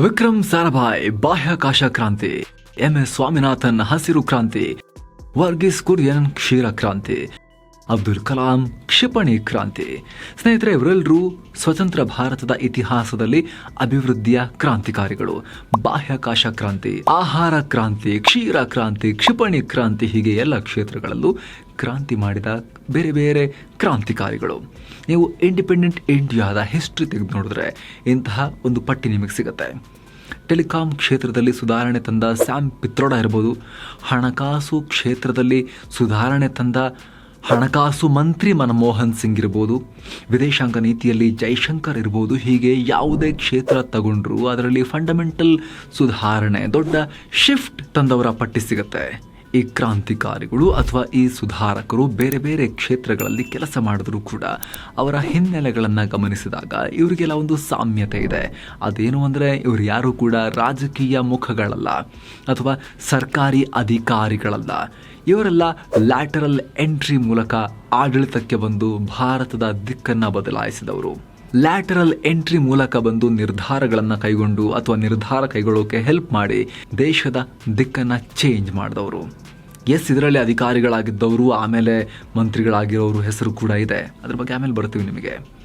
ವಿಕ್ರಮ್ ಸಾರಾಭಾಯ್ ಬಾಹ್ಯಾಕಾಶ ಕ್ರಾಂತಿ M S Swaminathan ಹಸಿರು ಕ್ರಾಂತಿ ವರ್ಗೀಸ್ ಕುರಿಯನ್ ಕ್ಷೀರ ಕ್ರಾಂತಿ. ಅಬ್ದುಲ್ ಕಲಾಂ ಕ್ಷಿಪಣಿ ಕ್ರಾಂತಿ. ಸ್ನೇಹಿತರೆ, ಇವರೆಲ್ಲರೂ ಸ್ವತಂತ್ರ ಭಾರತದ ಇತಿಹಾಸದಲ್ಲಿ ಅಭಿವೃದ್ಧಿಯ ಕ್ರಾಂತಿಕಾರಿಗಳು. ಬಾಹ್ಯಾಕಾಶ ಕ್ರಾಂತಿ, ಆಹಾರ ಕ್ರಾಂತಿ, ಕ್ಷೀರ ಕ್ರಾಂತಿ, ಕ್ಷಿಪಣಿ ಕ್ರಾಂತಿ, ಹೀಗೆ ಎಲ್ಲ ಕ್ಷೇತ್ರಗಳಲ್ಲೂ ಕ್ರಾಂತಿ ಮಾಡಿದ ಬೇರೆ ಬೇರೆ ಕ್ರಾಂತಿಕಾರಿಗಳು. ನೀವು ಇಂಡಿಪೆಂಡೆಂಟ್ ಇಂಡಿಯಾದ ಹಿಸ್ಟ್ರಿ ತೆಗೆದು ನೋಡಿದ್ರೆ ಇಂತಹ ಒಂದು ಪಟ್ಟಿ ನಿಮಗೆ ಸಿಗುತ್ತೆ. ಟೆಲಿಕಾಂ ಕ್ಷೇತ್ರದಲ್ಲಿ ಸುಧಾರಣೆ ತಂದ ಸ್ಯಾಮ್ ಪಿತ್ರೋಡ ಇರ್ಬೋದು, ಹಣಕಾಸು ಕ್ಷೇತ್ರದಲ್ಲಿ ಸುಧಾರಣೆ ತಂದ ಹಣಕಾಸು ಮಂತ್ರಿ ಮನಮೋಹನ್ ಸಿಂಗ್ ಇರ್ಬೋದು, ವಿದೇಶಾಂಗ ನೀತಿಯಲ್ಲಿ ಜೈಶಂಕರ್ ಇರ್ಬೋದು, ಹೀಗೆ ಯಾವುದೇ ಕ್ಷೇತ್ರ ತಗೊಂಡ್ರು, ಅದರಲ್ಲಿ ಫಂಡಮೆಂಟಲ್ ಸುಧಾರಣೆ, ದೊಡ್ಡ ಶಿಫ್ಟ್ ತಂದವರ ಪಟ್ಟಿ ಸಿಗುತ್ತೆ. ಈ ಕ್ರಾಂತಿಕಾರಿಗಳು ಅಥವಾ ಈ ಸುಧಾರಕರು ಬೇರೆ ಬೇರೆ ಕ್ಷೇತ್ರಗಳಲ್ಲಿ ಕೆಲಸ ಮಾಡಿದ್ರು ಕೂಡ ಅವರ ಹಿನ್ನೆಲೆಗಳನ್ನು ಗಮನಿಸಿದಾಗ ಇವರಿಗೆಲ್ಲ ಒಂದು ಸಾಮ್ಯತೆ ಇದೆ. ಅದೇನು ಅಂದರೆ ಇವರು ಯಾರು ಕೂಡ ರಾಜಕೀಯ ಮುಖಗಳಲ್ಲ ಅಥವಾ ಸರ್ಕಾರಿ ಅಧಿಕಾರಿಗಳಲ್ಲ. ಇವರೆಲ್ಲ ಲ್ಯಾಟರಲ್ ಎಂಟ್ರಿ ಮೂಲಕ ಆಡಳಿತಕ್ಕೆ ಬಂದು ಭಾರತದ ದಿಕ್ಕನ್ನು ಬದಲಾಯಿಸಿದವರು. ಲ್ಯಾಟರಲ್ ಎಂಟ್ರಿ ಮೂಲಕ ಬಂದು ನಿರ್ಧಾರಗಳನ್ನು ಕೈಗೊಂಡು ಅಥವಾ ನಿರ್ಧಾರ ಕೈಗೊಳ್ಳೋಕೆ ಹೆಲ್ಪ್ ಮಾಡಿ ದೇಶದ ದಿಕ್ಕನ್ನು ಚೇಂಜ್ ಮಾಡಿದವರು. ಎಸ್ ಇದರಲ್ಲಿ ಅಧಿಕಾರಿಗಳಾಗಿದ್ದವರು, ಆಮೇಲೆ ಮಂತ್ರಿಗಳಾಗಿರೋರು ಹೆಸರು ಕೂಡ ಇದೆ. ಅದ್ರ ಬಗ್ಗೆ ಆಮೇಲೆ ಬರ್ತೀವಿ ನಿಮಗೆ.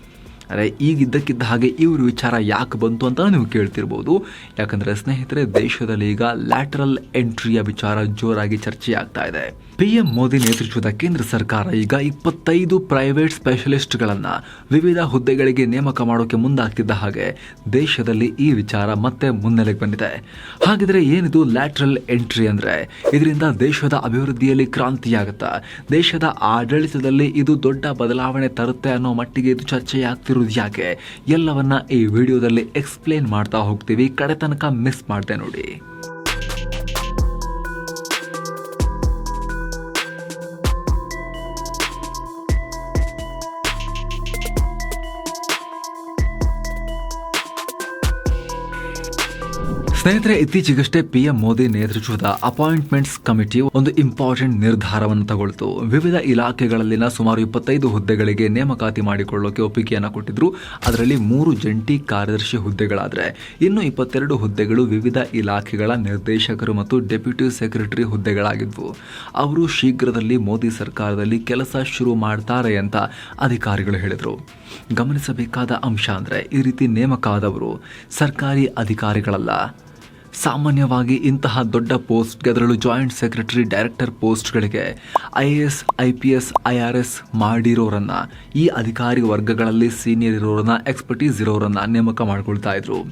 ಅರೆ ಈಗ ಇದ್ದಕ್ಕಿದ್ದ ಹಾಗೆ ಇವ್ರ ವಿಚಾರ ಯಾಕೆ ಬಂತು ಅಂತ ನೀವು ಕೇಳ್ತಿರ್ಬೋದು. ಯಾಕಂದರೆ ಸ್ನೇಹಿತರೆ, ದೇಶದಲ್ಲಿ ಈಗ ಲ್ಯಾಟರಲ್ ಎಂಟ್ರಿಯ ವಿಚಾರ ಜೋರಾಗಿ ಚರ್ಚೆ ಆಗ್ತಾ ಇದೆ. ಪಿ ಎಂ ಮೋದಿ ನೇತೃತ್ವದ ಕೇಂದ್ರ ಸರ್ಕಾರ ಈಗ ಇಪ್ಪತ್ತೈದು ಪ್ರೈವೇಟ್ ಸ್ಪೆಷಲಿಸ್ಟ್ಗಳನ್ನು ವಿವಿಧ ಹುದ್ದೆಗಳಿಗೆ ನೇಮಕ ಮಾಡೋಕೆ ಮುಂದಾಗ್ತಿದ್ದ ಹಾಗೆ ದೇಶದಲ್ಲಿ ಈ ವಿಚಾರ ಮತ್ತೆ ಮುನ್ನೆಲೆಗೆ ಬಂದಿದೆ. ಹಾಗಿದ್ರೆ ಏನಿದು ಲ್ಯಾಟ್ರಲ್ ಎಂಟ್ರಿ ಅಂದರೆ? ಇದರಿಂದ ದೇಶದ ಅಭಿವೃದ್ಧಿಯಲ್ಲಿ ಕ್ರಾಂತಿಯಾಗುತ್ತಾ? ದೇಶದ ಆಡಳಿತದಲ್ಲಿ ಇದು ದೊಡ್ಡ ಬದಲಾವಣೆ ತರುತ್ತೆ ಅನ್ನೋ ಮಟ್ಟಿಗೆ ಇದು ಚರ್ಚೆಯಾಗ್ತಿರೋದು ಯಾಕೆ? ಎಲ್ಲವನ್ನ ಈ ವಿಡಿಯೋದಲ್ಲಿ ಎಕ್ಸ್ಪ್ಲೇನ್ ಮಾಡ್ತಾ ಹೋಗ್ತೀವಿ. ಕಡೆ ತನಕ ಮಿಸ್ ಮಾಡ್ದೆ ನೋಡಿ. ಸ್ನೇಹಿತರೆ, ಇತ್ತೀಚೆಗಷ್ಟೇ ಪಿ ಎಂ ಮೋದಿ ನೇತೃತ್ವದ ಅಪಾಯಿಂಟ್ಮೆಂಟ್ಸ್ ಕಮಿಟಿ ಒಂದು ಇಂಪಾರ್ಟೆಂಟ್ ನಿರ್ಧಾರವನ್ನು ತಗೊಳ್ತು. ವಿವಿಧ ಇಲಾಖೆಗಳಲ್ಲಿನ ಸುಮಾರು ಇಪ್ಪತ್ತೈದು ಹುದ್ದೆಗಳಿಗೆ ನೇಮಕಾತಿ ಮಾಡಿಕೊಳ್ಳೋಕೆ ಒಪ್ಪಿಗೆಯನ್ನು ಕೊಟ್ಟಿದ್ರು. ಅದರಲ್ಲಿ ಮೂರು ಜಂಟಿ ಕಾರ್ಯದರ್ಶಿ ಹುದ್ದೆಗಳಾದರೆ, ಇನ್ನು ಇಪ್ಪತ್ತೆರಡು ಹುದ್ದೆಗಳು ವಿವಿಧ ಇಲಾಖೆಗಳ ನಿರ್ದೇಶಕರು ಮತ್ತು ಡೆಪ್ಯೂಟಿ ಸೆಕ್ರೆಟರಿ ಹುದ್ದೆಗಳಾಗಿದ್ವು. ಅವರು ಶೀಘ್ರದಲ್ಲಿ ಮೋದಿ ಸರ್ಕಾರದಲ್ಲಿ ಕೆಲಸ ಶುರು ಮಾಡ್ತಾರೆ ಅಂತ ಅಧಿಕಾರಿಗಳು ಹೇಳಿದರು. ಗಮನಿಸಬೇಕಾದ ಅಂಶ ಅಂದರೆ, ಈ ರೀತಿ ನೇಮಕ ಆದವರು ಸರ್ಕಾರಿ ಅಧಿಕಾರಿಗಳಲ್ಲ. ಸಾಮಾನ್ಯವಾಗಿ ಇಂತಹ ದೊಡ್ಡ ಪೋಸ್ಟ್ಗೆ ಅದರಲ್ಲೂ joint secretary director ಪೋಸ್ಟ್ಗಳಿಗೆ I A S, I P S, I R S ಮಾಡಿರೋರನ್ನು, ಈ ಅಧಿಕಾರಿ ವರ್ಗಗಳಲ್ಲಿ ಸೀನಿಯರ್ ಇರೋರನ್ನ, ಎಕ್ಸ್ಪರ್ಟೀಸ್ ಇರೋರನ್ನು ನೇಮಕ ಮಾಡ್ಕೊಳ್ತಾ ಇದ್ರು.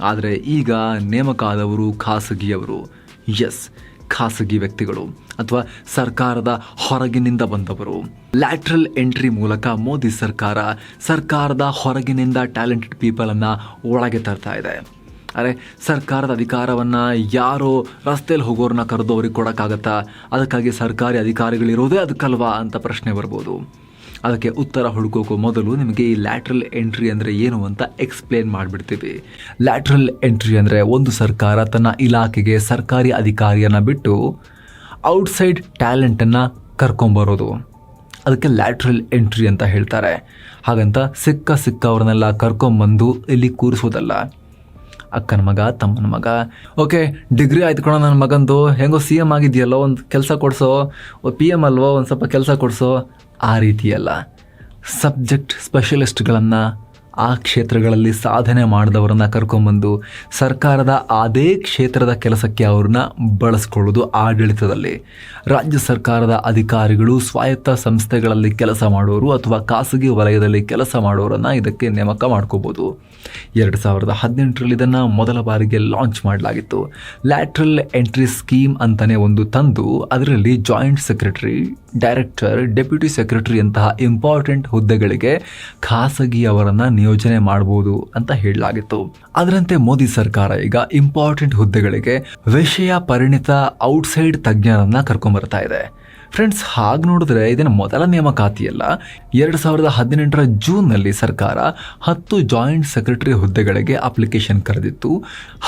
ಆದರೆ ಈಗ ನೇಮಕ ಆದವರು ಖಾಸಗಿಯವರು. ಎಸ್, ಖಾಸಗಿ ವ್ಯಕ್ತಿಗಳು ಅಥವಾ ಸರ್ಕಾರದ ಹೊರಗಿನಿಂದ ಬಂದವರು. ಲ್ಯಾಟ್ರಲ್ ಎಂಟ್ರಿ ಮೂಲಕ ಮೋದಿ ಸರ್ಕಾರ ಸರ್ಕಾರದ ಹೊರಗಿನಿಂದ ಟ್ಯಾಲೆಂಟೆಡ್ ಪೀಪಲನ್ನು ಒಳಗೆ ತರ್ತಾ ಇದೆ. ಅರೆ, ಸರ್ಕಾರದ ಅಧಿಕಾರವನ್ನು ಯಾರೋ ರಸ್ತೆಯಲ್ಲಿ ಹೋಗೋರನ್ನ ಕರೆದು ಅವ್ರಿಗೆ ಕೊಡೋಕ್ಕಾಗತ್ತಾ? ಅದಕ್ಕಾಗಿ ಸರ್ಕಾರಿ ಅಧಿಕಾರಿಗಳಿರೋದೇ ಅದಕ್ಕಲ್ವಾ ಅಂತ ಪ್ರಶ್ನೆ ಬರ್ಬೋದು. ಅದಕ್ಕೆ ಉತ್ತರ ಹುಡುಕೋಕ್ಕೂ ಮೊದಲು ನಿಮಗೆ ಈ ಲ್ಯಾಟ್ರಲ್ ಎಂಟ್ರಿ ಅಂದರೆ ಏನು ಅಂತ ಎಕ್ಸ್ಪ್ಲೇನ್ ಮಾಡಿಬಿಡ್ತೀವಿ. ಲ್ಯಾಟ್ರಲ್ ಎಂಟ್ರಿ ಅಂದರೆ ಒಂದು ಸರ್ಕಾರ ತನ್ನ ಇಲಾಖೆಗೆ ಸರ್ಕಾರಿ ಅಧಿಕಾರಿಯನ್ನು ಬಿಟ್ಟು ಔಟ್ಸೈಡ್ ಟ್ಯಾಲೆಂಟನ್ನು ಕರ್ಕೊಂಬರೋದು. ಅದಕ್ಕೆ ಲ್ಯಾಟ್ರಲ್ ಎಂಟ್ರಿ ಅಂತ ಹೇಳ್ತಾರೆ. ಹಾಗಂತ ಸಿಕ್ಕ ಸಿಕ್ಕವ್ರನ್ನೆಲ್ಲ ಕರ್ಕೊಂಬಂದು ಇಲ್ಲಿ ಕೂರಿಸೋದಲ್ಲ. ಅಕ್ಕನ ಮಗ, ತಮ್ಮನ ಮಗ. ಓಕೆ ಡಿಗ್ರಿ ಆಯ್ತು ಕಣೋ ನನ್ನ ಮಗಂದು. ಹೆಂಗೋ ಸಿ ಎಂ ಆಗಿದೆಯಲ್ಲೋ, ಒಂದು ಕೆಲಸ ಕೊಡಿಸೋ. ಪಿ ಎಂ ಅಲ್ವೋ, ಒಂದು ಸ್ವಲ್ಪ ಕೆಲಸ ಕೊಡಿಸೋ. ಆ ರೀತಿಯಲ್ಲ. ಸಬ್ಜೆಕ್ಟ್ ಸ್ಪೆಷಲಿಸ್ಟ್ಗಳನ್ನು ಆ ಕ್ಷೇತ್ರಗಳಲ್ಲಿ ಸಾಧನೆ ಮಾಡಿದವರನ್ನ ಕರ್ಕೊಂಬಂದು ಸರ್ಕಾರದ ಅದೇ ಕ್ಷೇತ್ರದ ಕೆಲಸಕ್ಕೆ ಅವ್ರನ್ನ ಬಳಸ್ಕೊಳ್ಳೋದು ಆಡಳಿತದಲ್ಲಿ. ರಾಜ್ಯ ಸರ್ಕಾರದ ಅಧಿಕಾರಿಗಳು ಸ್ವಾಯತ್ತ ಸಂಸ್ಥೆಗಳಲ್ಲಿ ಕೆಲಸ ಮಾಡೋರು ಅಥವಾ ಖಾಸಗಿ ವಲಯದಲ್ಲಿ ಕೆಲಸ ಮಾಡೋರನ್ನು ಇದಕ್ಕೆ ನೇಮಕ ಮಾಡ್ಕೋಬೋದು. ಎರಡು ಸಾವಿರದ ಹದಿನೆಂಟರಲ್ಲಿ ಇದನ್ನು ಮೊದಲ ಬಾರಿಗೆ ಲಾಂಚ್ ಮಾಡಲಾಗಿತ್ತು. ಲ್ಯಾಟ್ರಲ್ ಎಂಟ್ರಿ ಸ್ಕೀಮ್ ಅಂತಲೇ ಒಂದು ತಂದು ಅದರಲ್ಲಿ joint secretary, director, deputy secretary ಅಂತಹ ಇಂಪಾರ್ಟೆಂಟ್ ಹುದ್ದೆಗಳಿಗೆ ಖಾಸಗಿಯವರನ್ನ ನಿಯೋಜನೆ ಮಾಡಬಹುದು ಅಂತ ಹೇಳಲಾಗಿತ್ತು. ಅದರಂತೆ ಮೋದಿ ಸರ್ಕಾರ ಈಗ ಇಂಪಾರ್ಟೆಂಟ್ ಹುದ್ದೆಗಳಿಗೆ ವಿಷಯ ಪರಿಣಿತ ಔಟ್ಸೈಡ್ ತಜ್ಞರನ್ನ ಕರ್ಕೊಂಡ್ಬರ್ತಾ ಇದೆ. ಫ್ರೆಂಡ್ಸ್ ಹಾಗೆ ನೋಡಿದ್ರೆ ಇದನ್ನು ಮೊದಲ ನೇಮಕಾತಿಯಲ್ಲ, ಎರಡು ಸಾವಿರದ ಹದಿನೆಂಟರ ಜೂನ್ನಲ್ಲಿ ಸರ್ಕಾರ ಹತ್ತು ಜಾಯಿಂಟ್ ಸೆಕ್ರೆಟರಿ ಹುದ್ದೆಗಳಿಗೆ ಅಪ್ಲಿಕೇಶನ್ ಕರೆದಿತ್ತು.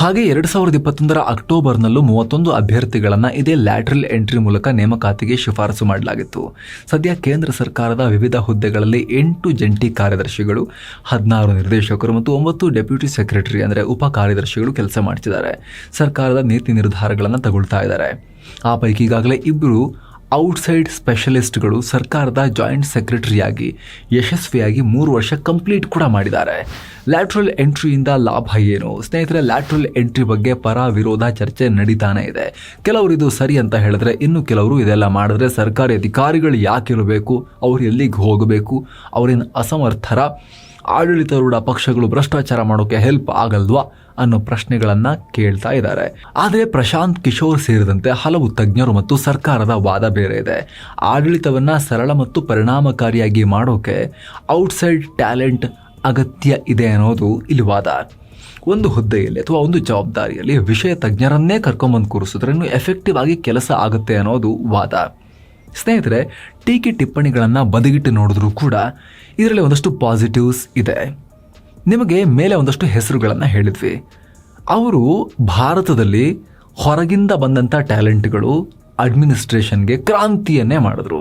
ಹಾಗೆ ಎರಡು ಸಾವಿರದ ಇಪ್ಪತ್ತೊಂದರ ಅಕ್ಟೋಬರ್ನಲ್ಲೂ ಮೂವತ್ತೊಂದು ಅಭ್ಯರ್ಥಿಗಳನ್ನು ಇದೇ ಲ್ಯಾಟ್ರಲ್ ಎಂಟ್ರಿ ಮೂಲಕ ನೇಮಕಾತಿಗೆ ಶಿಫಾರಸು ಮಾಡಲಾಗಿತ್ತು. ಸದ್ಯ ಕೇಂದ್ರ ಸರ್ಕಾರದ ವಿವಿಧ ಹುದ್ದೆಗಳಲ್ಲಿ ಎಂಟು ಜಂಟಿ ಕಾರ್ಯದರ್ಶಿಗಳು, ಹದಿನಾರು ನಿರ್ದೇಶಕರು ಮತ್ತು ಒಂಬತ್ತು ಡೆಪ್ಯೂಟಿ ಸೆಕ್ರೆಟರಿ ಅಂದರೆ ಉಪ ಕಾರ್ಯದರ್ಶಿಗಳು ಕೆಲಸ ಮಾಡ್ತಿದ್ದಾರೆ. ಸರ್ಕಾರದ ನೀತಿ ನಿರ್ಧಾರಗಳನ್ನು ತಗೊಳ್ತಾ ಇದ್ದಾರೆ. ಆ ಪೈಕಿ ಈಗಾಗಲೇ ಇಬ್ಬರು ಔಟ್ಸೈಡ್ ಸ್ಪೆಷಲಿಸ್ಟ್ಗಳು ಸರ್ಕಾರದ ಜಾಯಿಂಟ್ ಸೆಕ್ರೆಟರಿಯಾಗಿ ಯಶಸ್ವಿಯಾಗಿ ಮೂರು ವರ್ಷ ಕಂಪ್ಲೀಟ್ ಕೂಡ ಮಾಡಿದ್ದಾರೆ. ಲ್ಯಾಟ್ರಲ್ ಎಂಟ್ರಿಯಿಂದ ಲಾಭ ಏನು? ಸ್ನೇಹಿತರೆ ಲ್ಯಾಟ್ರಲ್ ಎಂಟ್ರಿ ಬಗ್ಗೆ ಪರ ವಿರೋಧ ಚರ್ಚೆ ನಡೀತಾನೆ ಇದೆ. ಕೆಲವರು ಇದು ಸರಿ ಅಂತ ಹೇಳಿದ್ರೆ ಇನ್ನು ಕೆಲವರು ಇದೆಲ್ಲ ಮಾಡಿದ್ರೆ ಸರ್ಕಾರಿ ಅಧಿಕಾರಿಗಳು ಯಾಕಿರಬೇಕು ಅವ್ರು ಎಲ್ಲಿಗೆ ಹೋಗಬೇಕು? ಅವರೇನು ಅಸಮರ್ಥರ ಆಡಳಿತಾರೂಢ ಪಕ್ಷಗಳು ಭ್ರಷ್ಟಾಚಾರ ಮಾಡೋಕ್ಕೆ ಹೆಲ್ಪ್ ಆಗಲ್ವಾ? ಅನ್ನೋ ಪ್ರಶ್ನೆಗಳನ್ನ ಕೇಳ್ತಾ ಇದ್ದಾರೆ. ಆದರೆ ಪ್ರಶಾಂತ್ ಕಿಶೋರ್ ಸೇರಿದಂತೆ ಹಲವು ತಜ್ಞರು ಮತ್ತು ಸರ್ಕಾರದ ವಾದ ಬೇರೆ ಇದೆ. ಆಡಳಿತವನ್ನ ಸರಳ ಮತ್ತು ಪರಿಣಾಮಕಾರಿಯಾಗಿ ಮಾಡೋಕೆ ಔಟ್ಸೈಡ್ ಟ್ಯಾಲೆಂಟ್ ಅಗತ್ಯ ಇದೆ ಅನ್ನೋದು ಇಲ್ಲಿ ವಾದ ಒಂದು ಹುದ್ದೆಯಲ್ಲಿ ಅಥವಾ ಒಂದು ಜವಾಬ್ದಾರಿಯಲ್ಲಿ ವಿಷಯ ತಜ್ಞರನ್ನೇ ಕರ್ಕೊಂಬಂದು ಕೂರಿಸಿದ್ರೆ ಇನ್ನು ಎಫೆಕ್ಟಿವ್ ಆಗಿ ಕೆಲಸ ಆಗುತ್ತೆ ಅನ್ನೋದು ವಾದ. ಸ್ನೇಹಿತರೆ, ಟೀಕೆ ಟಿಪ್ಪಣಿಗಳನ್ನು ಬದಿಗಿಟ್ಟು ನೋಡಿದ್ರೂ ಕೂಡ ಇದರಲ್ಲಿ ಒಂದಷ್ಟು ಪಾಸಿಟಿವ್ಸ್ ಇದೆ. ನಿಮಗೆ ಮೇಲೆ ಒಂದಷ್ಟು ಹೆಸರುಗಳನ್ನು ಹೇಳಿದ್ವಿ. ಅವರು ಭಾರತದಲ್ಲಿ ಹೊರಗಿಂದ ಬಂದಂಥ ಟ್ಯಾಲೆಂಟ್ಗಳು ಅಡ್ಮಿನಿಸ್ಟ್ರೇಷನ್ಗೆ ಕ್ರಾಂತಿಯನ್ನೇ ಮಾಡಿದ್ರು.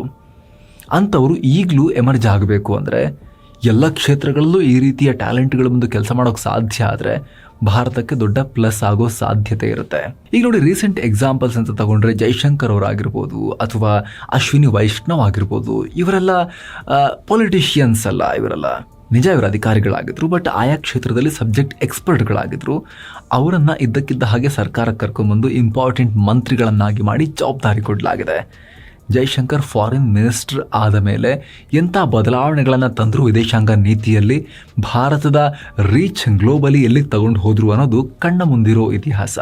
ಅಂಥವರು ಈಗಲೂ ಎಮರ್ಜ್ ಆಗಬೇಕು ಅಂದರೆ ಎಲ್ಲ ಕ್ಷೇತ್ರಗಳಲ್ಲೂ ಈ ರೀತಿಯ ಟ್ಯಾಲೆಂಟ್ಗಳ ಮುಂದೆ ಕೆಲಸ ಮಾಡೋಕ್ಕೆ ಸಾಧ್ಯ ಆದರೆ ಭಾರತಕ್ಕೆ ದೊಡ್ಡ ಪ್ಲಸ್ ಆಗೋ ಸಾಧ್ಯತೆ ಇರುತ್ತೆ. ಈಗ ನೋಡಿ ರೀಸೆಂಟ್ ಎಕ್ಸಾಂಪಲ್ಸ್ ಅಂತ ತಗೊಂಡ್ರೆ ಜೈಶಂಕರ್ ಅವರಾಗಿರ್ಬೋದು ಅಥವಾ ಅಶ್ವಿನಿ ವೈಷ್ಣವ್ ಆಗಿರ್ಬೋದು. ಇವರೆಲ್ಲ ಪೊಲಿಟಿಷಿಯನ್ಸ್ ಅಲ್ಲ ಇವರೆಲ್ಲ. ನಿಜ ಇವರು ಅಧಿಕಾರಿಗಳಾಗಿದ್ರು ಬಟ್ ಆಯಾ ಕ್ಷೇತ್ರದಲ್ಲಿ ಸಬ್ಜೆಕ್ಟ್ ಎಕ್ಸ್ಪರ್ಟ್ಗಳಾಗಿದ್ದರು ಅವರನ್ನು ಇದ್ದಕ್ಕಿದ್ದ ಹಾಗೆ ಸರ್ಕಾರಕ್ಕೆ ಕರ್ಕೊಂಡ್ಬಂದು ಇಂಪಾರ್ಟೆಂಟ್ ಮಂತ್ರಿಗಳನ್ನಾಗಿ ಮಾಡಿ ಜವಾಬ್ದಾರಿ ಕೊಡಲಾಗಿದೆ. ಜೈಶಂಕರ್ ಫಾರಿನ್ ಮಿನಿಸ್ಟರ್ ಆದ ಮೇಲೆ ಎಂಥ ಬದಲಾವಣೆಗಳನ್ನು ತಂದರೂ ವಿದೇಶಾಂಗ ನೀತಿಯಲ್ಲಿ? ಭಾರತದ ರೀಚ್ ಗ್ಲೋಬಲಿ ಎಲ್ಲಿಗೆ ತಗೊಂಡು ಹೋದರು ಅನ್ನೋದು ಕಣ್ಣ ಮುಂದಿರೋ ಇತಿಹಾಸ.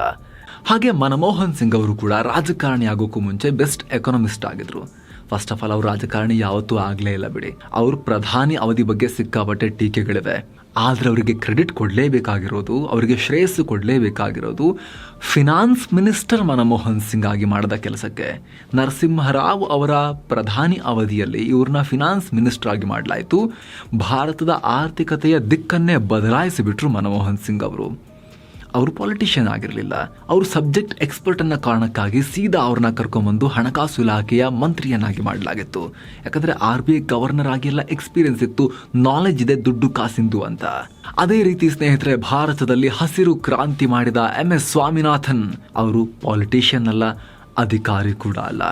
ಹಾಗೆ ಮನಮೋಹನ್ ಸಿಂಗ್ ಅವರು ಕೂಡ ರಾಜಕಾರಣಿ ಆಗೋಕ್ಕೂ ಮುಂಚೆ ಬೆಸ್ಟ್ ಎಕನಾಮಿಸ್ಟ್ ಆಗಿದ್ರು. ಫಸ್ಟ್ ಆಫ್ ಆಲ್ ಅವ್ರ ರಾಜಕಾರಣಿ ಯಾವತ್ತೂ ಆಗಲೇ ಇಲ್ಲ ಬಿಡಿ. ಅವ್ರ ಪ್ರಧಾನಿ ಅವಧಿ ಬಗ್ಗೆ ಸಿಕ್ಕಾಪಟ್ಟೆ ಟೀಕೆಗಳಿವೆ. ಆದರೆ ಅವರಿಗೆ ಕ್ರೆಡಿಟ್ ಕೊಡಲೇಬೇಕಾಗಿರೋದು, ಅವರಿಗೆ ಶ್ರೇಯಸ್ಸು ಕೊಡಲೇಬೇಕಾಗಿರೋದು ಫಿನಾನ್ಸ್ ಮಿನಿಸ್ಟರ್ ಮನಮೋಹನ್ ಸಿಂಗ್ ಆಗಿ ಮಾಡಿದ ಕೆಲಸಕ್ಕೆ. ನರಸಿಂಹರಾವ್ ಅವರ ಪ್ರಧಾನಿ ಅವಧಿಯಲ್ಲಿ ಇವ್ರನ್ನ ಫಿನಾನ್ಸ್ ಮಿನಿಸ್ಟರ್ ಆಗಿ ಮಾಡಲಾಯಿತು. ಭಾರತದ ಆರ್ಥಿಕತೆಯ ದಿಕ್ಕನ್ನೇ ಬದಲಾಯಿಸಿಬಿಟ್ರು ಮನಮೋಹನ್ ಸಿಂಗ್ ಅವರು. ಅವರು ಪಾಲಿಟಿಷಿಯನ್ ಆಗಿರಲಿಲ್ಲ. ಅವರು ಸಬ್ಜೆಕ್ಟ್ ಎಕ್ಸ್ಪರ್ಟ್ ಅನ್ನೋ ಕಾರಣಕ್ಕಾಗಿ ಸೀದಾ ಅವ್ರನ್ನ ಕರ್ಕೊಂಬಂದು ಹಣಕಾಸು ಇಲಾಖೆಯ ಮಂತ್ರಿಯನ್ನಾಗಿ ಮಾಡಲಾಗಿತ್ತು. ಯಾಕಂದ್ರೆ ಆರ್ ಬಿ ಗವರ್ನರ್ ಆಗಿ ಎಲ್ಲ ಎಕ್ಸ್ಪೀರಿಯನ್ಸ್ ಇತ್ತು ನಾಲೆಜ್ ಇದೆ, ದುಡ್ಡು ಕಾಸಿಂದು ಅಂತ. ಅದೇ ರೀತಿ ಸ್ನೇಹಿತರೆ, ಭಾರತದಲ್ಲಿ ಹಸಿರು ಕ್ರಾಂತಿ ಮಾಡಿದ ಎಂ ಎಸ್ ಸ್ವಾಮಿನಾಥನ್ ಅವರು ಪಾಲಿಟಿಷಿಯನ್ ಅಲ್ಲ, ಅಧಿಕಾರಿ ಕೂಡ ಅಲ್ಲ.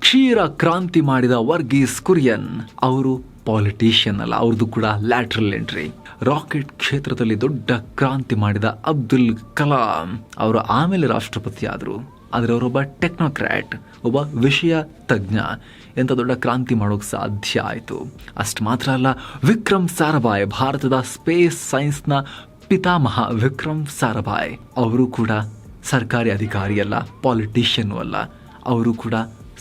ಕ್ಷೀರ ಕ್ರಾಂತಿ ಮಾಡಿದ ವರ್ಗೀಸ್ ಕುರಿಯನ್ ಅವರು ಪಾಲಿಟಿಷಿಯನ್ ಅಲ್ಲ, ಅವ್ರದ್ದು ಕೂಡ ಲ್ಯಾಟ್ರಲ್ ಎಂಟ್ರಿ ರಾಕೆಟ್ ಕ್ಷೇತ್ರದಲ್ಲಿ ದೊಡ್ಡ ಕ್ರಾಂತಿ ಮಾಡಿದ ಅಬ್ದುಲ್ ಕಲಾಂ. ಅವರು ಆಮೇಲೆ ರಾಷ್ಟ್ರಪತಿ ಆದರು. ಆದರೆ ಅವರೊಬ್ಬ ಟೆಕ್ನೋಕ್ರ್ಯಾಟ್, ಒಬ್ಬ ವಿಷಯ ತಜ್ಞ. ಎಂಥ ದೊಡ್ಡ ಕ್ರಾಂತಿ ಮಾಡೋಕ್ಕೆ ಸಾಧ್ಯ ಆಯಿತು. ಅಷ್ಟು ಮಾತ್ರ ಅಲ್ಲ, ವಿಕ್ರಮ್ ಸಾರಾಭಾಯ್, ಭಾರತದ ಸ್ಪೇಸ್ ಸೈನ್ಸ್ನ ಪಿತಾಮಹ ವಿಕ್ರಮ್ ಸಾರಾಭಾಯ್. ಅವರು ಕೂಡ ಸರ್ಕಾರಿ ಅಧಿಕಾರಿ ಅಲ್ಲ ಪಾಲಿಟಿಷಿಯನ್ ಅಲ್ಲ. ಅವರು ಕೂಡ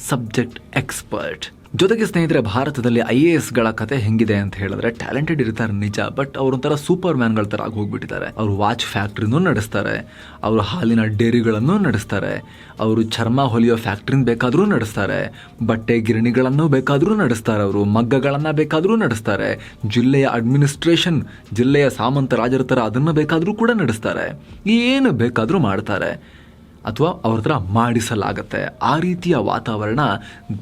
ಸಬ್ಜೆಕ್ಟ್ ಎಕ್ಸ್ಪರ್ಟ್. ಜೊತೆಗೆ ಸ್ನೇಹಿತರೆ, ಭಾರತದಲ್ಲಿ ಐ ಎ ಎಸ್ಗಳ ಕತೆ ಹೆಂಗಿದೆ ಅಂತ ಹೇಳಿದ್ರೆ, ಟ್ಯಾಲೆಂಟೆಡ್ ಇರ್ತಾರೆ ನಿಜ, ಬಟ್ ಅವರೊಂಥರ ಸೂಪರ್ ಮ್ಯಾನ್ಗಳ ಥರ ಹೋಗ್ಬಿಟ್ಟಿದ್ದಾರೆ ಅವರು ವಾಚ್ ಫ್ಯಾಕ್ಟ್ರಿನೂ ನಡೆಸ್ತಾರೆ, ಅವರು ಹಾಲಿನ ಡೇರಿಗಳನ್ನು ನಡೆಸ್ತಾರೆ, ಅವರು ಚರ್ಮ ಹೊಲಿಯೋ ಫ್ಯಾಕ್ಟ್ರಿನ ಬೇಕಾದರೂ ನಡೆಸ್ತಾರೆ, ಬಟ್ಟೆ ಗಿರಣಿಗಳನ್ನು ಬೇಕಾದರೂ ನಡೆಸ್ತಾರೆ, ಅವರು ಮಗ್ಗಗಳನ್ನು ಬೇಕಾದರೂ ನಡೆಸ್ತಾರೆ, ಜಿಲ್ಲೆಯ ಅಡ್ಮಿನಿಸ್ಟ್ರೇಷನ್, ಜಿಲ್ಲೆಯ ಸಾಮಂತ ರಾಜರ ಥರ ಅದನ್ನು ಬೇಕಾದರೂ ಕೂಡ ನಡೆಸ್ತಾರೆ, ಏನು ಬೇಕಾದರೂ ಮಾಡ್ತಾರೆ. ಅಥವಾ ಅವ್ರ ಹತ್ರ ಮಾಡಿಸಲಾಗತ್ತೆ. ಆ ರೀತಿಯ ವಾತಾವರಣ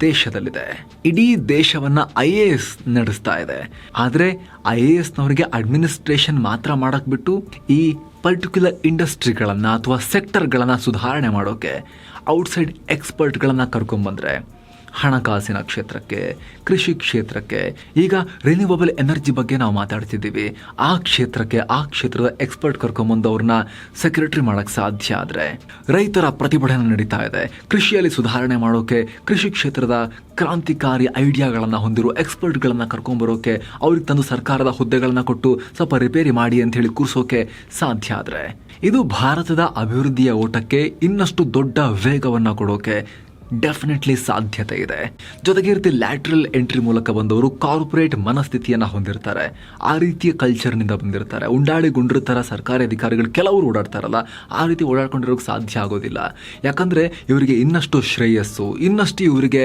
ದೇಶದಲ್ಲಿದೆ. ಇಡೀ ದೇಶವನ್ನ ಐ ಎ ಎಸ್ ನಡೆಸ್ತಾ ಇದೆ. ಆದರೆ ಐ ಎ ಎಸ್ನವರಿಗೆ ಅಡ್ಮಿನಿಸ್ಟ್ರೇಷನ್ ಮಾತ್ರ ಮಾಡಕ್ ಬಿಟ್ಟು ಈ ಪರ್ಟಿಕ್ಯುಲರ್ ಇಂಡಸ್ಟ್ರಿಗಳನ್ನು ಅಥವಾ ಸೆಕ್ಟರ್ಗಳನ್ನು ಸುಧಾರಣೆ ಮಾಡೋಕೆ ಔಟ್ಸೈಡ್ ಎಕ್ಸ್ಪರ್ಟ್ಗಳನ್ನು ಕರ್ಕೊಂಬಂದ್ರೆ ಹಣಕಾಸಿನ ಕ್ಷೇತ್ರಕ್ಕೆ, ಕೃಷಿ ಕ್ಷೇತ್ರಕ್ಕೆ, ಈಗ ರಿನ್ಯೂವಬಲ್ ಎನರ್ಜಿ ಬಗ್ಗೆ ನಾವು ಮಾತಾಡ್ತಿದ್ದೀವಿ. ಆ ಕ್ಷೇತ್ರಕ್ಕೆ, ಆ ಕ್ಷೇತ್ರದ ಎಕ್ಸ್ಪರ್ಟ್ ಕರ್ಕೊಂಬಂದು ಅವ್ರನ್ನ ಸೆಕ್ರೆಟರಿ ಮಾಡೋಕ್ಕೆ ಸಾಧ್ಯ ಆದರೆ, ರೈತರ ಪ್ರತಿಭಟನೆ ನಡೀತಾ ಇದೆ. ಕೃಷಿಯಲ್ಲಿ ಸುಧಾರಣೆ ಮಾಡೋಕೆ, ಕೃಷಿ ಕ್ಷೇತ್ರದ ಕ್ರಾಂತಿಕಾರಿ ಐಡಿಯಾಗಳನ್ನು ಹೊಂದಿರೋ ಎಕ್ಸ್ಪರ್ಟ್ಗಳನ್ನು ಕರ್ಕೊಂಬರೋಕೆ ಅವ್ರಿಗೆ ತಂದು ಸರ್ಕಾರದ ಹುದ್ದೆಗಳನ್ನು ಕೊಟ್ಟು ಸ್ವಲ್ಪ ರಿಪೇರಿ ಮಾಡಿ ಅಂತ ಹೇಳಿ ಕೂರಿಸೋಕೆ ಸಾಧ್ಯ ಆದರೆ, ಇದು ಭಾರತದ ಅಭಿವೃದ್ಧಿಯ ಓಟಕ್ಕೆ ಇನ್ನಷ್ಟು ದೊಡ್ಡ ವೇಗವನ್ನು ಕೊಡೋಕೆ ಡೆಫಿನೆಟ್ಲಿ ಸಾಧ್ಯತೆ ಇದೆ. ಜೊತೆಗೆ ರೀತಿ ಲ್ಯಾಟ್ರಲ್ ಎಂಟ್ರಿ ಮೂಲಕ ಬಂದವರು ಕಾರ್ಪೊರೇಟ್ ಮನಸ್ಥಿತಿಯನ್ನ ಹೊಂದಿರ್ತಾರೆ. ಆ ರೀತಿಯ ಕಲ್ಚರ್ನಿಂದ ಬಂದಿರ್ತಾರೆ. ಉಂಡಾಡಿ ಗುಂಡ್ರ ಥರ ಸರ್ಕಾರಿ ಅಧಿಕಾರಿಗಳು ಕೆಲವರು ಓಡಾಡ್ತಾರಲ್ಲ, ಆ ರೀತಿ ಓಡಾಡ್ಕೊಂಡಿರೋಕೆ ಸಾಧ್ಯ ಆಗೋದಿಲ್ಲ. ಯಾಕಂದ್ರೆ ಇವರಿಗೆ ಇನ್ನಷ್ಟು ಶ್ರೇಯಸ್ಸು, ಇನ್ನಷ್ಟು ಇವರಿಗೆ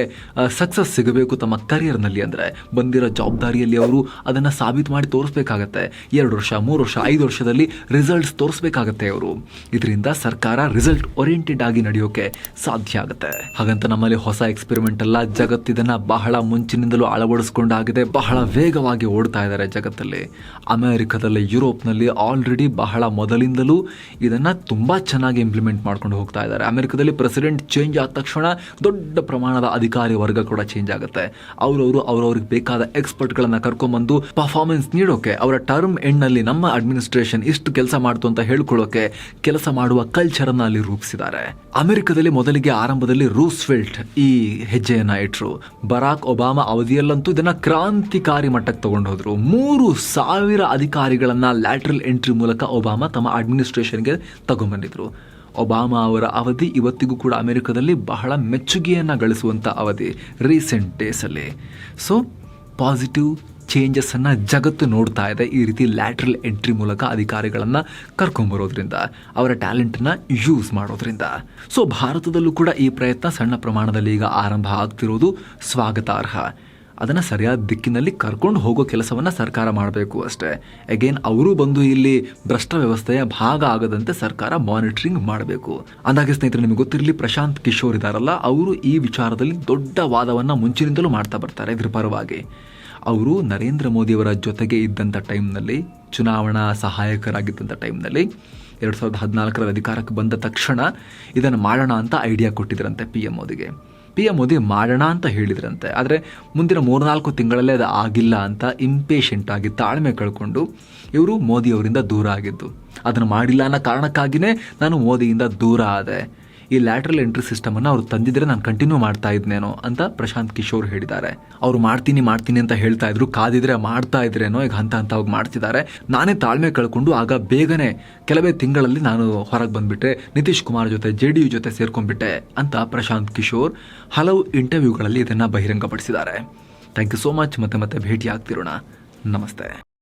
ಸಕ್ಸಸ್ ಸಿಗಬೇಕು ತಮ್ಮ ಕರಿಯರ್ನಲ್ಲಿ ಅಂದರೆ. ಬಂದಿರೋ ಜವಾಬ್ದಾರಿಯಲ್ಲಿ ಅವರು ಅದನ್ನು ಸಾಬೀತು ಮಾಡಿ ತೋರಿಸ್ಬೇಕಾಗತ್ತೆ. ಎರಡು ವರ್ಷ, ಮೂರು ವರ್ಷ, ಐದು ವರ್ಷದಲ್ಲಿ ರಿಸಲ್ಟ್ಸ್ ತೋರಿಸ್ಬೇಕಾಗತ್ತೆ ಅವರು. ಇದರಿಂದ ಸರ್ಕಾರ ರಿಸಲ್ಟ್ ಓರಿಯೆಂಟೆಡ್ ಆಗಿ ನಡೆಯೋಕೆ ಸಾಧ್ಯ ಆಗುತ್ತೆ. ಹಾಗಂತ ನಮ್ಮಲ್ಲಿ ಹೊಸ ಎಕ್ಸ್ಪೆರಿಮೆಂಟ್ ಅಲ್ಲ. ಜಗತ್ತು ಇದನ್ನ ಬಹಳ ಮುಂಚಿನಿಂದಲೂ ಅಳವಡಿಸ್ಕೊಂಡಾಗಿದೆ. ಬಹಳ ವೇಗವಾಗಿ ಓಡ್ತಾ ಇದ್ದಾರೆ ಜಗತ್ತಲ್ಲಿ. ಅಮೆರಿಕದಲ್ಲಿ, ಯುರೋಪ್ನಲ್ಲಿ ಆಲ್ರೆಡಿ ಬಹಳ ಮೊದಲಿಂದಲೂ ಇದನ್ನ ತುಂಬಾ ಚೆನ್ನಾಗಿ ಇಂಪ್ಲಿಮೆಂಟ್ ಮಾಡ್ಕೊಂಡು ಹೋಗ್ತಾ ಇದ್ದಾರೆ. ಅಮೆರಿಕದಲ್ಲಿ ಪ್ರೆಸಿಡೆಂಟ್ ಚೇಂಜ್ ಆದ ತಕ್ಷಣ ದೊಡ್ಡ ಪ್ರಮಾಣದ ಅಧಿಕಾರಿ ವರ್ಗ ಕೂಡ ಚೇಂಜ್ ಆಗುತ್ತೆ. ಅವರವರು ಅವ್ರವ್ರಿಗೆ ಬೇಕಾದ ಎಕ್ಸ್ಪರ್ಟ್ಗಳನ್ನ ಕರ್ಕೊಂಬಂದು ಪರ್ಫಾರ್ಮೆನ್ಸ್ ನೀಡೋಕೆ, ಅವರ ಟರ್ಮ್ ಎಂಡ್ನಲ್ಲಿ ನಮ್ಮ ಅಡ್ಮಿನಿಸ್ಟ್ರೇಷನ್ ಇಷ್ಟು ಕೆಲಸ ಮಾಡ್ತು ಅಂತ ಹೇಳ್ಕೊಳ್ಳೋಕೆ, ಕೆಲಸ ಮಾಡುವ ಕಲ್ಚರ್ ಅನ್ನ ಅಲ್ಲಿ ರೂಪಿಸಿದ್ದಾರೆ. ಅಮೆರಿಕದಲ್ಲಿ ಮೊದಲಿಗೆ ಆರಂಭದಲ್ಲಿ ರೂಸ್ವೆಲ್ಟ್, ಈ ಹೆಜ್ಜೆಯನ್ನು ಇಟ್ಟರು ಬರಾಕ್ ಒಬಾಮಾ ಅವಧಿಯಲ್ಲಂತೂ ಇದನ್ನ ಕ್ರಾಂತಿಕಾರಿ ಮಟ್ಟಕ್ಕೆ ತಗೊಂಡು ಹೋದರು ಮೂರು ಸಾವಿರ ಅಧಿಕಾರಿಗಳನ್ನ ಲ್ಯಾಟ್ರಲ್ ಎಂಟ್ರಿ ಮೂಲಕ ಒಬಾಮಾ ತಮ್ಮ ಅಡ್ಮಿನಿಸ್ಟ್ರೇಷನ್ಗೆ ತಗೊಂಡ್ಬಂದಿದ್ರು. ಒಬಾಮಾ ಅವರ ಅವಧಿ ಇವತ್ತಿಗೂ ಕೂಡ ಅಮೆರಿಕದಲ್ಲಿ ಬಹಳ ಮೆಚ್ಚುಗೆಯನ್ನು ಗಳಿಸುವಂಥ ಅವಧಿ ರೀಸೆಂಟ್ ಡೇಸಲ್ಲಿ. ಸೊ ಪಾಸಿಟಿವ್ ಚೇಂಜಸ್ಸನ್ನು ಜಗತ್ತು ನೋಡ್ತಾ ಇದೆ. ಈ ರೀತಿ ಲ್ಯಾಟ್ರಲ್ ಎಂಟ್ರಿ ಮೂಲಕ ಅಧಿಕಾರಿಗಳನ್ನು ಕರ್ಕೊಂಬರೋದ್ರಿಂದ ಅವರ ಟ್ಯಾಲೆಂಟನ್ನು ಯೂಸ್ ಮಾಡೋದ್ರಿಂದ. ಸೊ ಭಾರತದಲ್ಲೂ ಕೂಡ ಈ ಪ್ರಯತ್ನ ಸಣ್ಣ ಪ್ರಮಾಣದಲ್ಲಿ ಈಗ ಆರಂಭ ಆಗ್ತಿರೋದು ಸ್ವಾಗತಾರ್ಹ. ಅದನ್ನು ಸರಿಯಾದ ದಿಕ್ಕಿನಲ್ಲಿ ಕರ್ಕೊಂಡು ಹೋಗೋ ಕೆಲಸವನ್ನು ಸರ್ಕಾರ ಮಾಡಬೇಕು ಅಷ್ಟೇ. ಅಗೇನ್ ಅವರು ಬಂದು ಇಲ್ಲಿ ಭ್ರಷ್ಟ ವ್ಯವಸ್ಥೆಯ ಭಾಗ ಆಗದಂತೆ ಸರ್ಕಾರ ಮಾನಿಟರಿಂಗ್ ಮಾಡಬೇಕು. ಅಂದಾಗೆ ಸ್ನೇಹಿತರೆ, ನಿಮಗೆ ಗೊತ್ತಿರಲಿ, ಪ್ರಶಾಂತ್ ಕಿಶೋರ್ ಇದಾರಲ್ಲ, ಅವರು ಈ ವಿಚಾರದಲ್ಲಿ ದೊಡ್ಡ ವಾದವನ್ನು ಮುಂಚಿನಿಂದಲೂ ಮಾಡ್ತಾ ಬರ್ತಾರೆ ಇದ್ರ ಪರವಾಗಿ. ಅವರು ನರೇಂದ್ರ ಮೋದಿಯವರ ಜೊತೆಗೆ ಇದ್ದಂಥ ಟೈಮ್ನಲ್ಲಿ, ಚುನಾವಣಾ ಸಹಾಯಕರಾಗಿದ್ದಂಥ ಟೈಮ್ನಲ್ಲಿ, ಎರಡು ಸಾವಿರದ ಹದಿನಾಲ್ಕರ ಅಧಿಕಾರಕ್ಕೆ ಬಂದ ತಕ್ಷಣ ಇದನ್ನು ಮಾಡೋಣ ಅಂತ ಐಡಿಯಾ ಕೊಟ್ಟಿದ್ರಂತೆ ಪಿ ಎಂ ಮೋದಿಗೆ. ಪಿ ಎಂ ಮೋದಿ ಮಾಡೋಣ ಅಂತ ಹೇಳಿದ್ರಂತೆ. ಆದರೆ ಮುಂದಿನ ಮೂರ್ನಾಲ್ಕು ತಿಂಗಳಲ್ಲೇ ಅದು ಆಗಿಲ್ಲ ಅಂತ ಇಂಪೇಷೆಂಟ್ ಆಗಿ ತಾಳ್ಮೆ ಕಳ್ಕೊಂಡು ಇವರು ಮೋದಿಯವರಿಂದ ದೂರ ಆಗಿದ್ದು. ಅದನ್ನು ಮಾಡಿಲ್ಲ ಅನ್ನೋ ಕಾರಣಕ್ಕಾಗಿಯೇ ನಾನು ಮೋದಿಯಿಂದ ದೂರ ಆದೆ. ಈ ಲ್ಯಾಟ್ರಲ್ ಎಂಟ್ರಿ ಸಿಸ್ಟಮ್ ಅನ್ನು ಅವ್ರು ತಂದಿದ್ರೆ ನಾನು ಕಂಟಿನ್ಯೂ ಮಾಡ್ತಾ ಇದ್ನೇನೋ ಅಂತ ಪ್ರಶಾಂತ್ ಕಿಶೋರ್ ಹೇಳಿದ್ದಾರೆ. ಅವ್ರು ಮಾಡ್ತೀನಿ ಮಾಡ್ತೀನಿ ಅಂತ ಹೇಳ್ತಾ ಇದ್ರು, ಕಾದಿದ್ರೆ ಮಾಡ್ತಾ ಇದ್ರೇನೋ, ಈಗ ಹಂತ ಹಂತವಾಗಿ ಮಾಡ್ತಿದ್ದಾರೆ. ನಾನೇ ತಾಳ್ಮೆ ಕಳ್ಕೊಂಡು ಆಗ ಬೇಗನೆ ಕೆಲವೇ ತಿಂಗಳಲ್ಲಿ ನಾನು ಹೊರಗೆ ಬಂದ್ಬಿಟ್ಟೆ ನಿತೀಶ್ ಕುಮಾರ್ ಜೊತೆ, ಜೆ ಡಿ ಯು ಜೊತೆ ಸೇರ್ಕೊಂಡ್ಬಿಟ್ಟೆ ಅಂತ ಪ್ರಶಾಂತ್ ಕಿಶೋರ್ ಹಲವು ಇಂಟರ್ವ್ಯೂಗಳಲ್ಲಿ ಇದನ್ನು ಬಹಿರಂಗಪಡಿಸಿದ್ದಾರೆ. ಥ್ಯಾಂಕ್ ಯು ಸೋ ಮಚ್ ಮತ್ತೆ ಮತ್ತೆ ಭೇಟಿ ಆಗ್ತಿರೋಣ ನಮಸ್ತೆ.